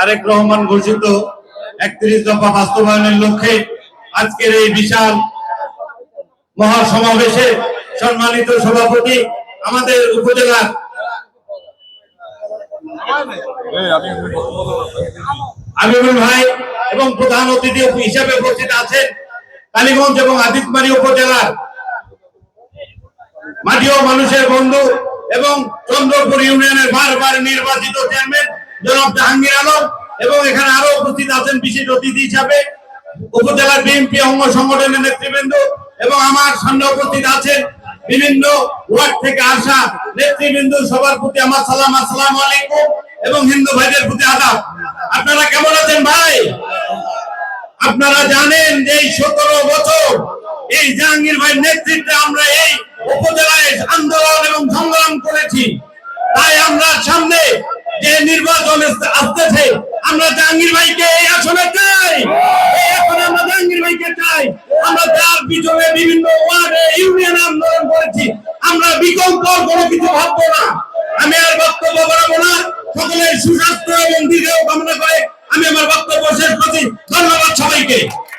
তারেক রহমান ঘোষিত একত্রিশ দফা বাস্তবায়নের লক্ষ্যে আজকের এই বিশাল মহাসমাবেশে সম্মানিত সভাপতি আমাদের উপজেলার আমিরুল ভাই এবং প্রধান অতিথি হিসেবে উপস্থিত আছেন কালীগঞ্জ এবং আদিতমারি উপজেলার মাটিও মানুষের বন্ধু এবং চন্দ্রপুর ইউনিয়নের বারবার নির্বাচিত চেয়ারম্যান জনাব জাহাঙ্গীর আলম এবং এখানে আরও উপস্থিত আছেন বিশেষ অতিথি হিসাবে উপজেলার বিএনপি অঙ্গ সংগঠনের নেতৃবৃন্দ এবং আমার সামনে উপস্থিত আছেন বিভিন্ন ওয়ার্ড থেকে আসা নেতৃবৃন্দ, সবার প্রতি আমার সালাম, আসসালামু আলাইকুম এবং হিন্দু ভাইদের প্রতি আদাব। আপনারা কেমন আছেন ভাই? আপনারা জানেন যে এই সতেরো বছর এই জাহাঙ্গীর ভাই নেতৃত্বে আমরা এই উপজেলায় আন্দোলন এবং সংগ্রাম করেছি। তাই আমরা সামনে যে নির্বাচন আসতে- আসতেছে আমরা জাহাঙ্গীর ভাইকে এই আসনে চাই। এই আসনে আমরা জাহাঙ্গীর ভাইকে চাই। আমরা যার পিছনে বিভিন্ন ওয়ার্ডে ইউনিয়ন আন্দোলন করেছি, আমরা বিকল্প কোনো কিছু ভাববো না। আমি আর বক্তব্য বাড়াবো না। সকলের সুস্বাস্থ্য এবং দীর্ঘ কামনা করে আমি আমার বক্তব্য শেষ করছি। ধন্যবাদ সবাইকে।